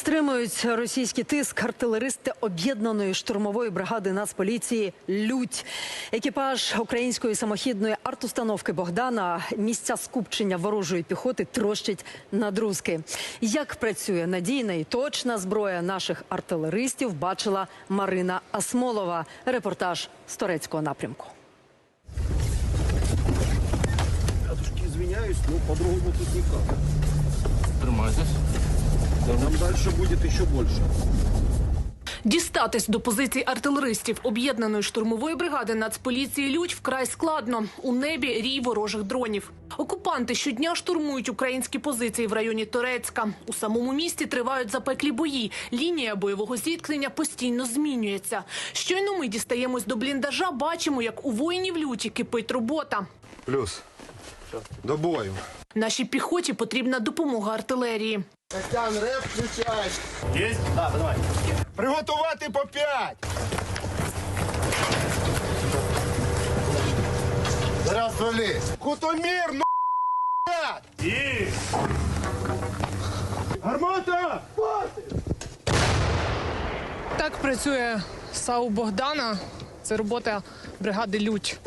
Стримують російський тиск артилеристи об'єднаної штурмової бригади Нацполіції Лють. Екіпаж української самохідної артустановки Богдана місця скупчення ворожої піхоти трощить на друзки. Як працює надійна і точна зброя наших артилеристів, бачила Марина Асмолова. Репортаж з турецького напрямку. Ребятушки, извиняюсь, но по-другому тут никак. Тримайтесь. Там дальше будет еще больше. Дістатись до позицій артилеристів об'єднаної штурмової бригади Нацполіції Людь вкрай складно. У небі рій ворожих дронів. Окупанти щодня штурмують українські позиції в районі Торецька. У самому місті тривають запеклі бої. Лінія бойового зіткнення постійно змінюється. Щойно ми дістаємось до бліндажа, бачимо, як у воїнів люті кипить робота. Плюс. До бою. Нашій піхоті потрібна допомога артилерії. Костян, реп включай. Есть? Да, давай. Приготувати по п'ять. Зараз вали. Кутомір, ну п'ять. И Гармата! Так працює САУ Богдана. Це робота бригади Лють.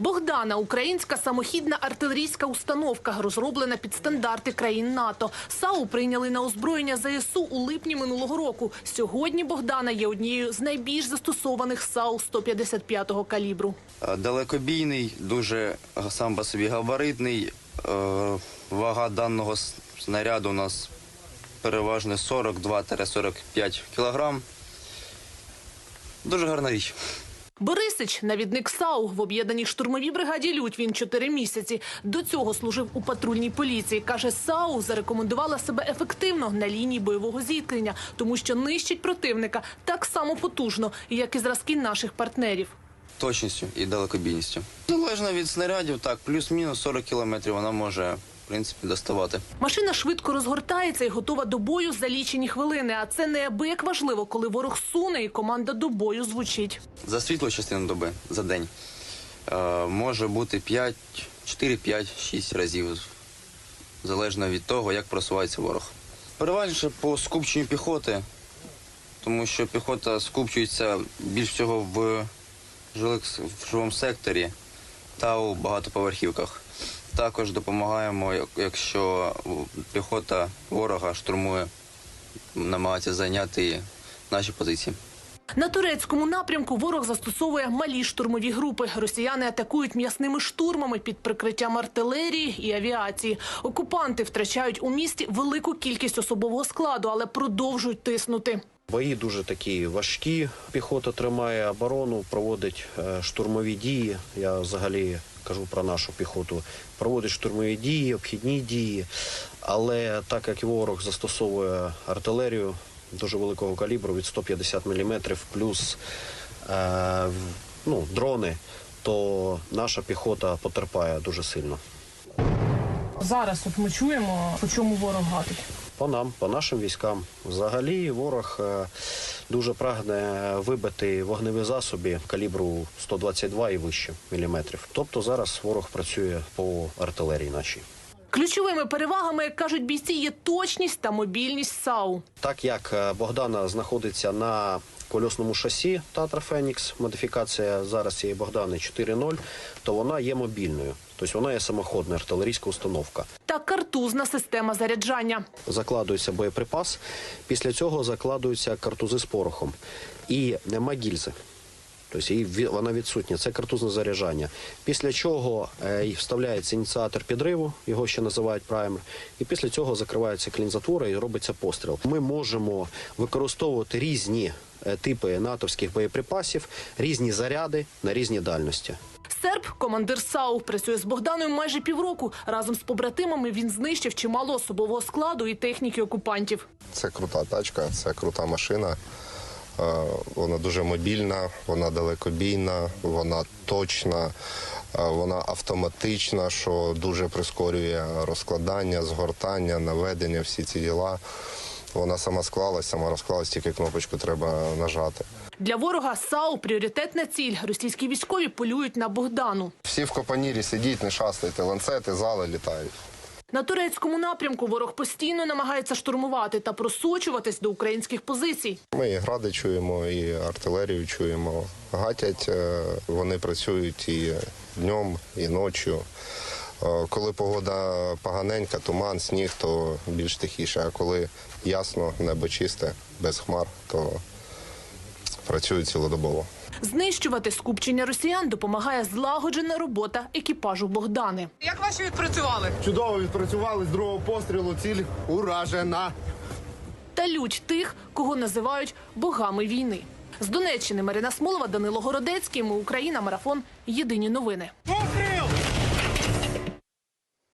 Богдана українська самохідна артилерійська установка, розроблена під стандарти країн НАТО. САУ прийняли на озброєння ЗСУ у липні минулого року. Сьогодні Богдана є однією з найбільш застосованих САУ 155-го калібру. Е, Далекобійний, дуже сам по собі габаритний. Е, Вага даного снаряду у нас переважно 42-45 кілограм. Дуже гарна річ. Борисич, навідник САУ в об'єднаній штурмовій бригаді Людь. Він чотири місяці. До цього служив у патрульній поліції. Каже, САУ зарекомендувала себе ефективно на лінії бойового зіткнення, тому що нищить противника так само потужно, як і зразки наших партнерів. Точністю і далекобійністю. Залежно від снарядів, так, плюс-мінус 40 кілометрів вона може, принципі, доставати. Машина швидко розгортається і готова до бою за лічені хвилини. А це неабияк важливо, коли ворог суне і команда до бою звучить. За світлу частину доби за день е, може бути 5, 4, 5, 6 разів, залежно від того, як просувається ворог. Переважніше по скупченню піхоти, тому що піхота скупчується більш всього в, жилих, в жилому секторі та у багатоповерхівках. Також допомагаємо, як- якщо піхота ворога штурмує, намагається зайняти наші позиції. На турецькому напрямку ворог застосовує малі штурмові групи. Росіяни атакують м'ясними штурмами під прикриттям артилерії і авіації. Окупанти втрачають у місті велику кількість особового складу, але продовжують тиснути. Бої дуже такі важкі. Піхота тримає оборону, проводить е, штурмові дії. Я взагалі кажу про нашу піхоту. Проводить штурмові дії, обхідні дії. Але так як ворог застосовує артилерію дуже великого калібру від 150 мм плюс е, ну, дрони, то наша піхота потерпає дуже сильно. Зараз от ми чуємо, по чому ворог гатить. По нам, по нашим військам. Взагалі ворог е, дуже прагне вибити вогневі засоби калібру 122 і вище міліметрів. Тобто зараз ворог працює по артилерії нашій. Ключовими перевагами, як кажуть бійці, є точність та мобільність САУ. Так як е, Богдана знаходиться на кольосному шасі Татра Фенікс, модифікація зараз цієї Богдани 4.0, то вона є мобільною. Тобто вона є самоходна артилерійська установка. Та картузна система заряджання. закладується боєприпас, після цього закладуються картузи з порохом. І нема гільзи. Тобто її вона відсутня, це картузне заряджання. Після чого е, вставляється ініціатор підриву, його ще називають праймер, і після цього закривається клінзатвора і робиться постріл. Ми можемо використовувати різні е, типи натовських боєприпасів, різні заряди на різні дальності. Серб, командир САУ, працює з Богданою майже півроку. Разом з побратимами він знищив чимало особового складу і техніки окупантів. Це крута тачка, це крута машина. Е, Вона дуже мобільна, вона далекобійна, вона точна, е, вона автоматична, що дуже прискорює розкладання, згортання, наведення, всі ці діла. Вона сама склалась, сама розклалась, тільки кнопочку треба нажати. Для ворога САУ пріоритетна ціль. Російські військові полюють на Богдану. Всі в копанірі сидіть, не шастайте, ланцети, зали літають. На турецькому напрямку ворог постійно намагається штурмувати та просочуватись до українських позицій. Ми і гради чуємо, і артилерію чуємо. Гатять, е, вони працюють і днем, і ночі. Е, Коли погода поганенька, туман, сніг, то більш тихіше. А коли ясно, небо чисте, без хмар, то працюють цілодобово. Знищувати скупчення росіян допомагає злагоджена робота екіпажу Богдани. Як ваші відпрацювали? Чудово відпрацювали з другого пострілу. Ціль уражена. та лють тих, кого називають богами війни. З Донеччини Марина Смолова, Данило Городецький. Ми Україна. Марафон. Єдині новини.